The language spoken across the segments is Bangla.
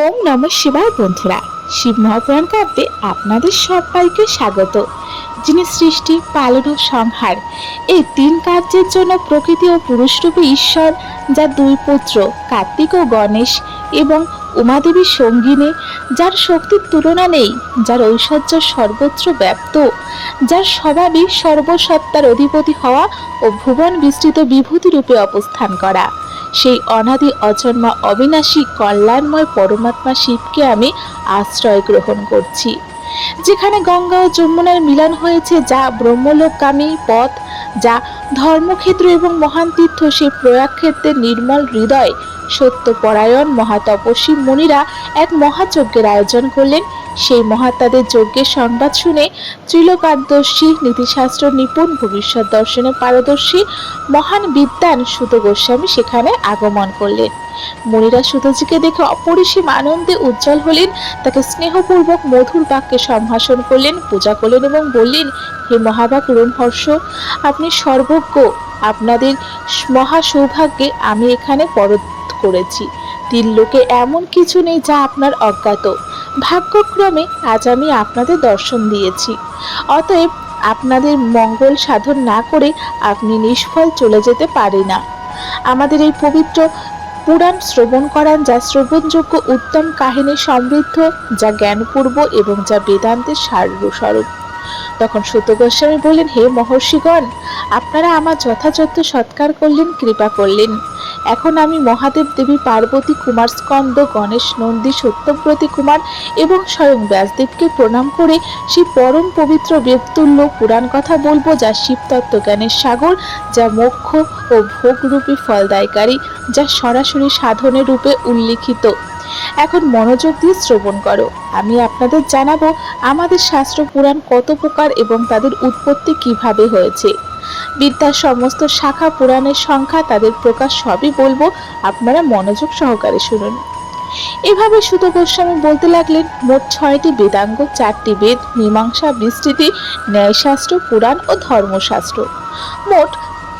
ওম নম শিবায় বন্ধুরা। শিব মহাপুরাণ কাব্যে আপনাদের সবাইকে স্বাগত। যিনি সৃষ্টি, পালন ও সংহার, এই তিন কার্যের জন্য প্রকৃতি ও পুরুষরূপী ঈশ্বর, যার দুই পুত্র, কার্তিক ও গণেশ, এবং উমাদেবীর সঙ্গিনী, যার শক্তির তুলনা নেই, যার ঐশ্বর্য সর্বত্র ব্যাপ্ত, যার স্বভাবই সর্বসত্তার অধিপতি হওয়া ও ভুবন বিস্তৃত বিভূতি রূপে অবস্থান করা। সেই অনাদি অজন্মা অবিনাশী কল্যাণময় পরমাত্মা শিবকে আমি আশ্রয় গ্রহণ করছি। যেখানে গঙ্গা ও যমুনার মিলন হয়েছে, যা ব্রহ্মলোকগামী পথ যা ধর্মক্ষেত্র এবং মহান তীর্থ সেই প্রয়াগক্ষেত্রের নির্মল হৃদয় সত্যপরায়ণ মহাতপস্বী মুনিরা এক মহাযজ্ঞের আয়োজন করলেন। সেই মহাত্মাদের যজ্ঞের সংবাদ শুনে ত্রিলোকাদর্শী নীতিশাস্ত্র, নিপুণ ভবিষ্যৎ দর্শনে পারদর্শী, মহান বিদ্যান সুত গোস্বামী সেখানে আগমন করলেন। মুনিরা সুতজিকে দেখে অপরিসীম আনন্দে উজ্জ্বল হলেন। তাকে স্নেহপূর্বক মধুর বাক্যে সম্ভাষণ করলেন, পূজা করলেন এবং বললেন, হে মহাবাক রোমহর্ষ আপনি সর্বজ্ঞ। আপনাদের মহা সৌভাগ্যে আমি এখানে পরত করেছি। তিন লোকে এমন কিছু নেই যা আপনার অজ্ঞাত। ভাগ্যক্রমে আজ আমি আপনাদের দর্শন দিয়েছি। অতএব আপনাদের মঙ্গল সাধন না করে আপনি নিষ্ফল চলে যেতে পারে না। আমাদের এই পবিত্র পুরাণ শ্রবণ করান যা শ্রবণযোগ্য উত্তম কাহিনী সমৃদ্ধ, যা জ্ঞানপূর্ব এবং যা বেদান্তের সারস্বরূপ। তখন সুত গোস্বামী বললেন, হে মহর্ষিগণ, আপনারা আমার যথাযথ সৎকার করলেন, কৃপা করলেন। এখন আমি মহাদেব দেবী পার্বতী কুমার স্কন্দ, গণেশ নন্দী, সত্যব্রতী কুমার এবং স্বয়ং ব্যাসদেবকে প্রণাম করে সেই পরম পবিত্র বেদতুল্য পুরাণ কথা বলব, যা শিবতত্ত্ব জ্ঞানের সাগর, যা মোক্ষ ও ভোগরূপী ফলদায়কারী, যা সরাসরি সাধনের রূপে উল্লিখিত। এখন মনোযোগ দিয়ে শ্রবণ করো। আমি আপনাদের জানাব আমাদের শাস্ত্র পুরাণ কত প্রকার এবং তাদের উৎপত্তি কীভাবে হয়েছে। বিদ্যার সমস্ত শাখা পুরাণের সংখ্যা তাদের প্রকাশ সবই বলব। আপনারা মনোযোগ সহকারে শুনুন। এভাবে সুত গোস্বামী বলতে লাগলেন, মোট ছয়টি বেদাঙ্গ, চারটি বেদ, মীমাংসা, বিস্তৃতি, ন্যায়শাস্ত্র, পুরাণ ও ধর্মশাস্ত্র। মোট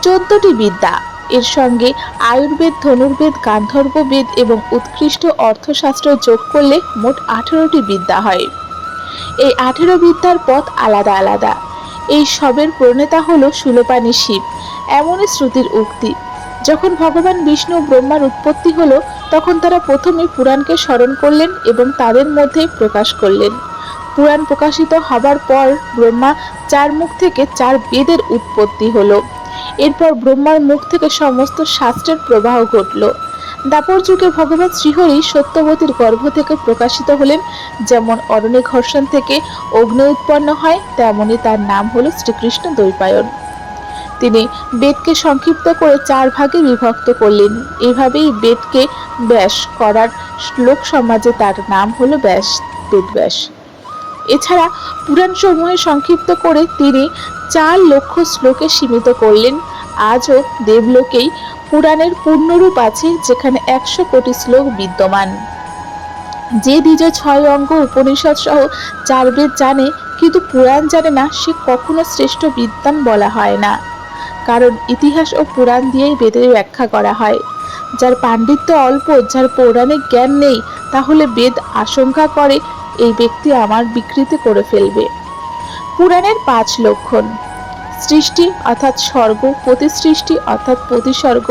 চোদ্দটি বিদ্যা। এর সঙ্গে আয়ুর্বেদ, ধনুর্বেদ গান্ধর্ব বেদ এবং উৎকৃষ্ট অর্থশাস্ত্র যোগ করলে মোট আঠেরোটি বিদ্যা হয়। এই আঠেরো বিদ্যার পথ আলাদা আলাদা। এই সবের প্রণেতা হল সুলোপানি শিব। এমনই শ্রুতির উক্তি। যখন ভগবান বিষ্ণু ব্রহ্মার উৎপত্তি হলো, তখন তারা প্রথমে পুরাণকে স্মরণ করলেন এবং তাদের মধ্যে প্রকাশ করলেন। পুরাণ প্রকাশিত হবার পর ব্রহ্মা চার মুখ থেকে চার বেদের উৎপত্তি হলো। এরপর ব্রহ্মার মুখ থেকে সমস্ত শাস্ত্রের প্রবাহ ঘটল। দাপর যুগে ভগবান শ্রীহরি সত্যবতীর গর্ভ থেকে প্রকাশিত হলেন। যেমন অরণ্য ঘর্ষণ থেকে অগ্নি উৎপন্ন হয়, তেমনি তার নাম হল শ্রীকৃষ্ণ দ্বৈপায়ন। তিনি বেদকে সংক্ষিপ্ত করে চার ভাগে বিভক্ত করলেন। এভাবেই বেদকে ব্যাস করার লোক সমাজে তার নাম হলো ব্যাস, বেদব্যাস। এছাড়া পুরাণ সমূহে সংক্ষিপ্ত করে তিনি চার লক্ষ শ্লোকে সীমিত করলেন। আজও দেবলোকেই পুরাণের পূর্ণরূপ আছে, যেখানে একশো কোটি শ্লোক বিদ্যমান। যে দ্বিজ ছয় অঙ্গ উপনিষদ সহ চার বেদ জানে, কিন্তু পুরাণ জানে না, সে কখনো শ্রেষ্ঠ বিদ্বান বলা হয় না। কারণ ইতিহাস ও পুরাণ দিয়েই বেদের ব্যাখ্যা করা হয়। যার পাণ্ডিত্য অল্প, যার পৌরাণিক জ্ঞান নেই, তাহলে বেদ আশঙ্কা করে, এই ব্যক্তি আমার বিকৃতি করে ফেলবে। পুরাণের পাঁচ লক্ষণ। সৃষ্টি অর্থাৎ স্বর্গ, প্রতিসৃষ্টি অর্থাৎ প্রতিসর্গ,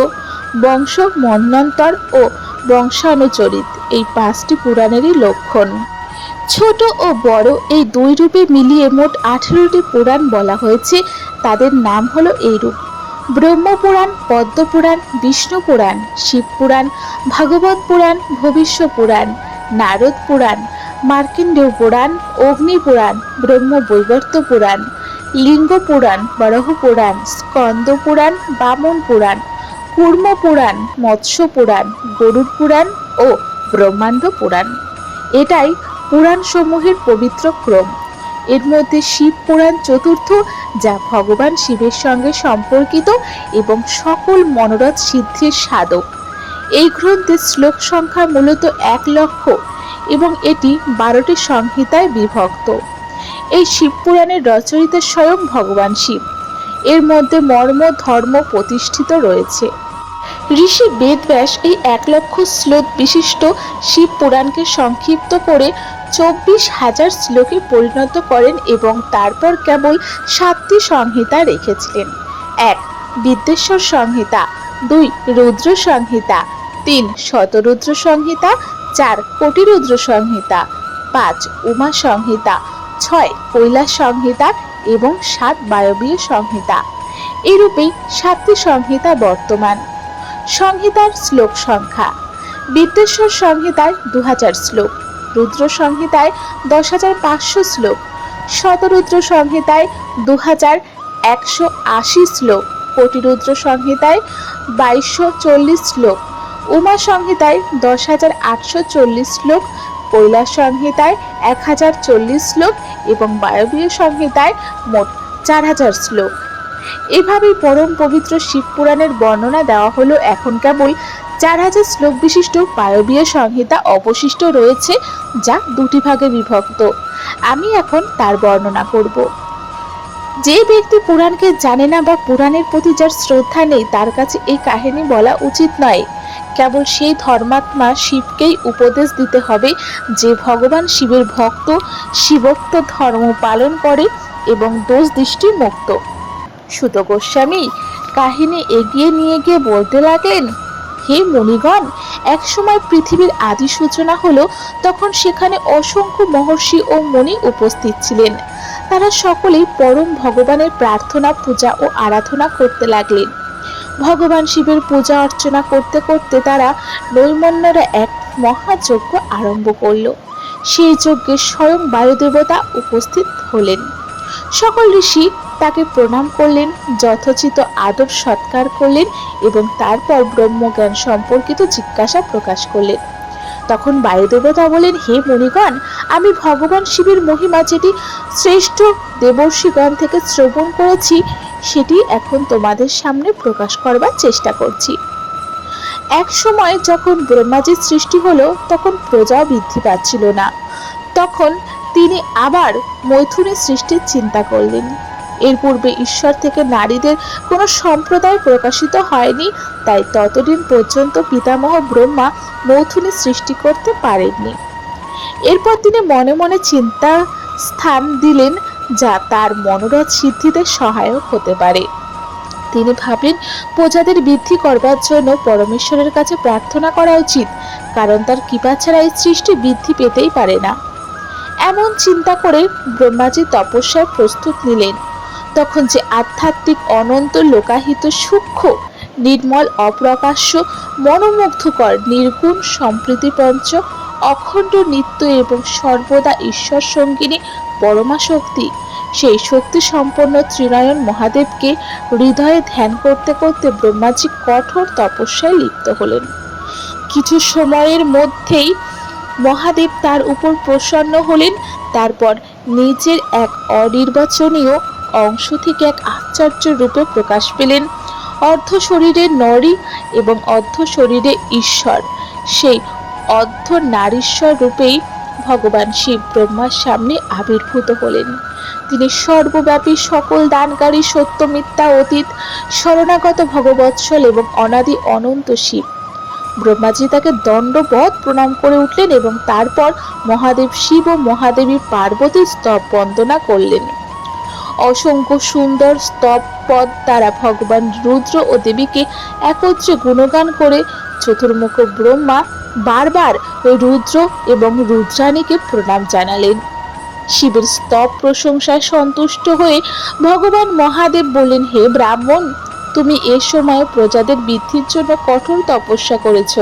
বংশ মন্বন্তর ও বংশানুচরিত এই পাঁচটি পুরাণেরই লক্ষণ। ছোট ও বড় এই দুই রূপে মিলিয়ে মোট আঠেরোটি পুরাণ বলা হয়েছে, তাদের নাম হলো এইরূপ। ব্রহ্মপুরাণ পদ্মপুরাণ বিষ্ণু পুরাণ, শিব পুরাণ, ভাগবত পুরাণ, ভবিষ্য পুরাণ, নারদ পুরাণ মার্কেন্ডেয় পুরাণ অগ্নি পুরাণ ব্রহ্ম বৈবর্ত পুরাণ লিঙ্গ পুরাণ বরহ পুরাণ স্কন্দ পুরাণ বামন পুরাণ কুর্ম পুরাণ মৎস্য পুরাণ গরুর পুরাণ ও ব্রহ্মাণ্ড পুরাণ এটাই পুরাণ সমূহের পবিত্র ক্রম। এর মধ্যে শিব পুরাণ চতুর্থ, যা ভগবান শিবের সঙ্গে সম্পর্কিত এবং সকল মনোরথ সিদ্ধির সাধক। এই গ্রন্থের শ্লোক সংখ্যা মূলত এক লক্ষ এবং এটি বারোটি সংহিতায় বিভক্ত। এই শিব পুরাণের রচয়িতা স্বয়ং ভগবান শিব। এর মধ্যে মর্ম, ধর্ম প্রতিষ্ঠিত রয়েছে। ঋষি বেদব্যাস এই এক লক্ষ শ্লোক বিশিষ্ট শিব পুরাণকে সংক্ষিপ্ত করে চব্বিশ হাজার শ্লোকে পরিণত করেন এবং তারপর কেবল সাতটি সংহিতা রেখেছিলেন। এক বিদ্যেশ্বর সংহিতা। দুই, রুদ্র সংহিতা। তিন, শতরুদ্র সংহিতা। চার কোটিরুদ্র সংহিতা, পাঁচ উমা সংহিতা, ছয় কৈলাস সংহিতা এবং সাত বায়বীয় সংহিতা। এরূপেই সাতটি সংহিতা বর্তমান। সংহিতার শ্লোক সংখ্যা। বিদ্যেশ্বর সংহিতায় দু হাজার শ্লোক, রুদ্র সংহিতায় দশ হাজার পাঁচশো শ্লোক, শতরুদ্র সংহিতায় দু হাজার একশো আশি শ্লোক, কোটিরুদ্র সংহিতায় বাইশশো চল্লিশ শ্লোক উমা সংহিতায় দশ হাজার আটশো চল্লিশ শ্লোক, কৈলাস সংহিতায় এক হাজার চল্লিশ শ্লোক এবং বায়বীয় সংহিতায় মোট চার হাজার শ্লোক। এভাবেই পরম পবিত্র শিব পুরাণের বর্ণনা দেওয়া হলো এখন কেবল চার হাজার শ্লোক বিশিষ্ট বায়বীয় সংহিতা অবশিষ্ট রয়েছে, যা দুটি ভাগে বিভক্ত। আমি এখন তার বর্ণনা করব। যে ব্যক্তি পুরাণকে জানে না বা পুরাণের প্রতি যার শ্রদ্ধা নেই, তার কাছে এই কাহিনী বলা উচিত নয়। কেবল সেই ধর্মাত্মা শিবকেই উপদেশ দিতে হবে যে ভগবান শিবের ভক্ত শিবক্ত ধর্ম পালন করে এবং দোষ দৃষ্টি মুক্ত। সুত গোস্বামী, কাহিনী এগিয়ে নিয়ে গিয়ে বলতে লাগলেন, হে মণিগণ একসময় পৃথিবীর আদি সূচনা হলো তখন সেখানে অসংখ্য মহর্ষি ও মণি উপস্থিত ছিলেন। তারা সকলেই পরম ভগবানের প্রার্থনা, পূজা ও আরাধনা করতে লাগলেন। ভগবান শিবের পূজা অর্চনা করতে করতে তারা নৈমন্যরা এক মহাযজ্ঞ আরম্ভ করল। সেই যজ্ঞে স্বয়ং বায়ুদেবতা উপস্থিত হলেন। সকল ঋষি তাকে প্রণাম করলেন, যথোচিত আদর সৎকার করলেন এবং তারপর ব্রহ্মজ্ঞান সম্পর্কিত জিজ্ঞাসা প্রকাশ করলেন। তখন বায়ুদেবতা বলেন, হে মণিগণ আমি ভগবান শিবের মহিমা যেটি শ্রেষ্ঠ দেবর্ষিগণ থেকে শ্রবণ করেছি, সেটি এখন তোমাদের সামনে প্রকাশ করবার চেষ্টা করছি। এক সময় যখন ব্রহ্মাজির সৃষ্টি হলো, তখন প্রজা বৃদ্ধি পাচ্ছিল না। তখন তিনি আবার মৈথুনের সৃষ্টির চিন্তা করলেন। এর পূর্বে ঈশ্বর থেকে নারীদের কোনো সম্প্রদায় প্রকাশিত হয়নি, তাই ততদিন পর্যন্ত পিতামহ ব্রহ্মা মৈথুনের সৃষ্টি করতে পারেননি। এরপর তিনি মনে মনে চিন্তা স্থান দিলেন যা তার মনোরথ সিদ্ধিতে সহায়ক হতে পারে। তিনি ভাবলেন, প্রজাদের বৃদ্ধি করবার জন্য পরমেশ্বরের কাছে প্রার্থনা করা উচিত, কারণ তার কৃপা ছাড়া এই সৃষ্টি বৃদ্ধি পেতেই পারে না। এমন চিন্তা করে ব্রহ্মাজি তপস্যার প্রস্তুত নিলেন। তখন যে আধ্যাত্মিক অনন্ত লোকাহিত সূক্ষ্ম নির্মল, অপ্রকাশ্য, মনোমুগ্ধকর, নির্গুণ, সম্প্রীতিপঞ্চ, অখণ্ড নিত্য এবং সর্বদা ঈশ্বর সঙ্গিনী পরমা শক্তি সেই শক্তি সম্পন্ন ত্রিনয়ন মহাদেবকে হৃদয়ে ধ্যান করতে করতে ব্রহ্মাজি কঠোর তপস্যায় লিপ্ত হলেন। কিছু সময়ের মধ্যেই মহাদেব তার উপর প্রসন্ন হলেন, তারপর নিজের এক অনির্বাচনীয় অংশ থেকে এক আশ্চর্য রূপে প্রকাশ পেলেন। অর্ধ শরীরে নরী এবং অর্ধ শরীরে ঈশ্বর। সেই অর্ধ নারীশ্বর রূপেই ভগবান শিব ব্রহ্মার সামনে আবির্ভূত হলেন। তিনি সর্বব্যাপী সকল দানকারী সত্য, মিথ্যা, অতীত, শরণাগত ভগবৎসল এবং অনাদি অনন্ত শিব। ব্রহ্মাজি তাকে দণ্ডবধ প্রণাম করে উঠলেন এবং তারপর মহাদেব শিব ও মহাদেবী পার্বতী স্তব বন্দনা করলেন। অসংখ্য সুন্দর স্তব পদ দ্বারা ভগবান রুদ্র ও দেবীকে একত্রে গুণগান করে। চতুর্মুখ ব্রহ্মা বারবার রুদ্র এবং রুদ্রাণীকে প্রণাম জানালেন। শিবের স্তব প্রশংসায় সন্তুষ্ট হয়ে ভগবান মহাদেব বললেন, হে ব্রাহ্মণ, তুমি এ সময় প্রজাদের বৃদ্ধির জন্য কঠোর তপস্যা করেছ।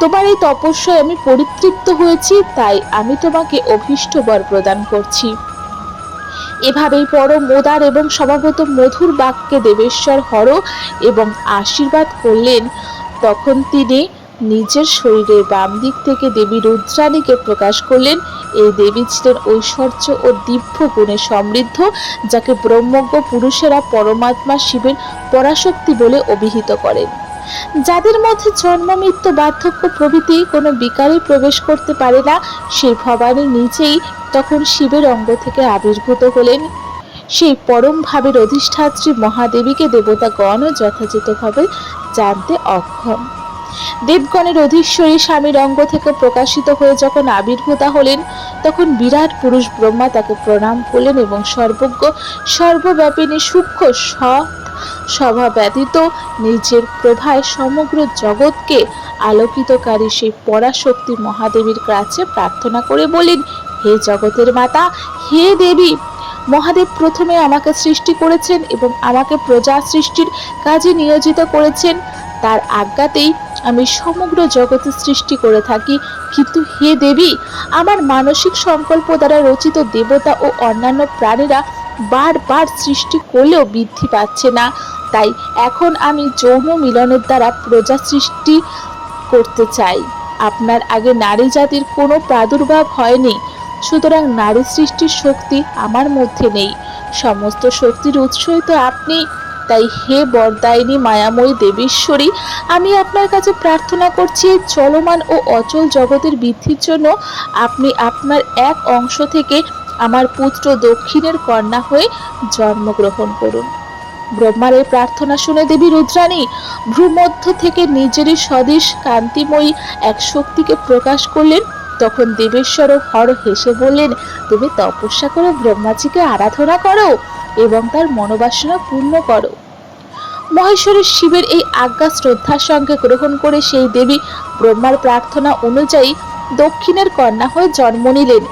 তোমার এই তপস্যায় আমি পরিতৃপ্ত হয়েছি, তাই আমি তোমাকে অভীষ্ট বর প্রদান করছি। এভাবেই পরম মোদার এবং স্বভাবত মধুর বাক্যে দেবেশ্বর হর এবং আশীর্বাদ করলেন। তখন তিনি নিজের শরীরের বাম দিক থেকে দেবী রুদ্রাণীকে প্রকাশ করলেন। এই দেবী ছিলেন ঐশ্বর্য ও দিব্য গুণে সমৃদ্ধ, যাকে ব্রহ্মজ্ঞ পুরুষেরা পরমাত্মা শিবের পরাশক্তি বলে অভিহিত করেন। যাদের মধ্যে জন্ম, মৃত্যু, বার্ধক্য প্রভৃতি কোনো বিকারে প্রবেশ করতে পারে না সেই ভবানী নিজেই তখন শিবের অঙ্গ থেকে আবির্ভূত হলেন। সেই পরম ভাবের অধিষ্ঠাত্রী মহাদেবীকে দেবতাগণ যথাযথভাবে জানতে অক্ষম। দেবগণের অধীশ্বরী স্বামীর অঙ্গ থেকে প্রকাশিত হয়ে যখন আবির্ভূতা হলেন, তখন বিরাট পুরুষ ব্রহ্মা তাকে প্রণাম করলেন এবং সর্বজ্ঞ সর্বব্যাপিনী সূক্ষ্ম সৎ সভা ব্যতীত নিজের প্রভায় সমগ্র জগৎকে আলোকিতকারী সেই পরাশক্তি মহাদেবীর কাছে প্রার্থনা করে বলেন, হে জগতের মাতা, হে দেবী, মহাদেব প্রথমে আমাকে সৃষ্টি করেছেন এবং আমাকে প্রজা সৃষ্টির কাজে নিয়োজিত করেছেন। তার আজ্ঞাতেই আমি সমগ্র জগতে সৃষ্টি করে থাকি। কিন্তু হে দেবী, আমার মানসিক সংকল্প দ্বারা রচিত দেবতা ও অন্যান্য প্রাণীরা বারবার সৃষ্টি করলেও বৃদ্ধি পাচ্ছে না। তাই এখন আমি যৌন মিলনের দ্বারা প্রজা সৃষ্টি করতে চাই। আপনার আগে নারী জাতির কোনো প্রাদুর্ভাব হয়নি। সুতরাং নারী সৃষ্টির শক্তি আমার মধ্যে নেই। সমস্ত শক্তির উৎসই তো আপনি। তাই হে বরদায়িনী মায়াময়ী দেবীশ্বরী, আমি আপনার কাছে প্রার্থনা করছি, চলমান ও অচল জগতের বৃদ্ধির জন্য আপনি আপনার এক অংশ থেকে আমার পুত্র দক্ষিণের কন্যা হয়ে জন্মগ্রহণ করুন। ব্রহ্মার এই প্রার্থনা শুনে দেবী রুদ্রাণী ভ্রুমধ্য থেকে নিজেরই স্বদেশ কান্তিময়ী এক শক্তিকে প্রকাশ করলেন। তখন দেবেশ্বর হর হেসে বললেন, তুমি তপস্যা করে ব্রহ্মাজিকে আরাধনা করো এবং তার মনোবাসনা পূর্ণ করো। মহেশ্বরের শিবের এই আজ্ঞা শ্রদ্ধার সঙ্গে গ্রহণ করে সেই দেবী ব্রহ্মার প্রার্থনা অনুযায়ী দক্ষিণের কন্যা হয়ে জন্ম নিলেন।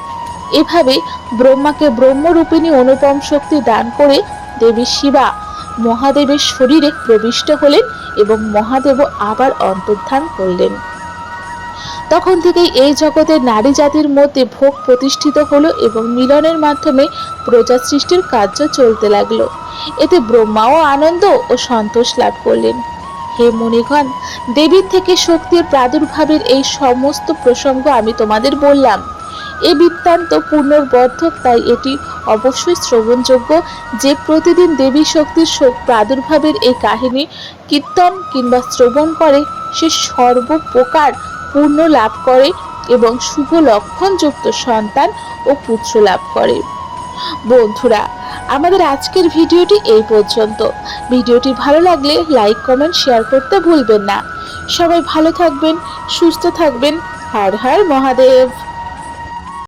এভাবে ব্রহ্মাকে ব্রহ্মরূপিণী অনুপম শক্তি দান করে দেবী শিবা মহাদেবের শরীরে প্রবিষ্ট হলেন এবং মহাদেব আবার অন্তর্ধান করলেন। তখন থেকেই এই জগতের নারী জাতির মধ্যে ভোগ প্রতিষ্ঠিত হলো এবং মিলনের মাধ্যমে প্রজা সৃষ্টির কার্য চলতে লাগল। এতে ব্রহ্মাও আনন্দ ও সন্তোষ লাভ করলেন। হে মুনিগণ, দেবীর থেকে শক্তির প্রাদুর্ভাবের এই সমস্ত প্রসঙ্গ আমি তোমাদের বললাম। এ বৃত্তান্ত পুনর্বর্ধক, তাই এটি অবশ্যই শ্রবণযোগ্য যে প্রতিদিন দেবী শক্তির শোক প্রাদুর্ভাবের এই কাহিনী কীর্তন কিংবা শ্রবণ করে, সে সর্বপ্রকার পূর্ণ লাভ করে এবং শুভ লক্ষণযুক্ত সন্তান ও পুত্র লাভ করে। বন্ধুরা, আমাদের আজকের ভিডিওটি এই পর্যন্ত। ভিডিওটি ভালো লাগলে লাইক, কমেন্ট, শেয়ার করতে ভুলবেন না। সবাই ভালো থাকবেন, সুস্থ থাকবেন। হর হর মহাদেব।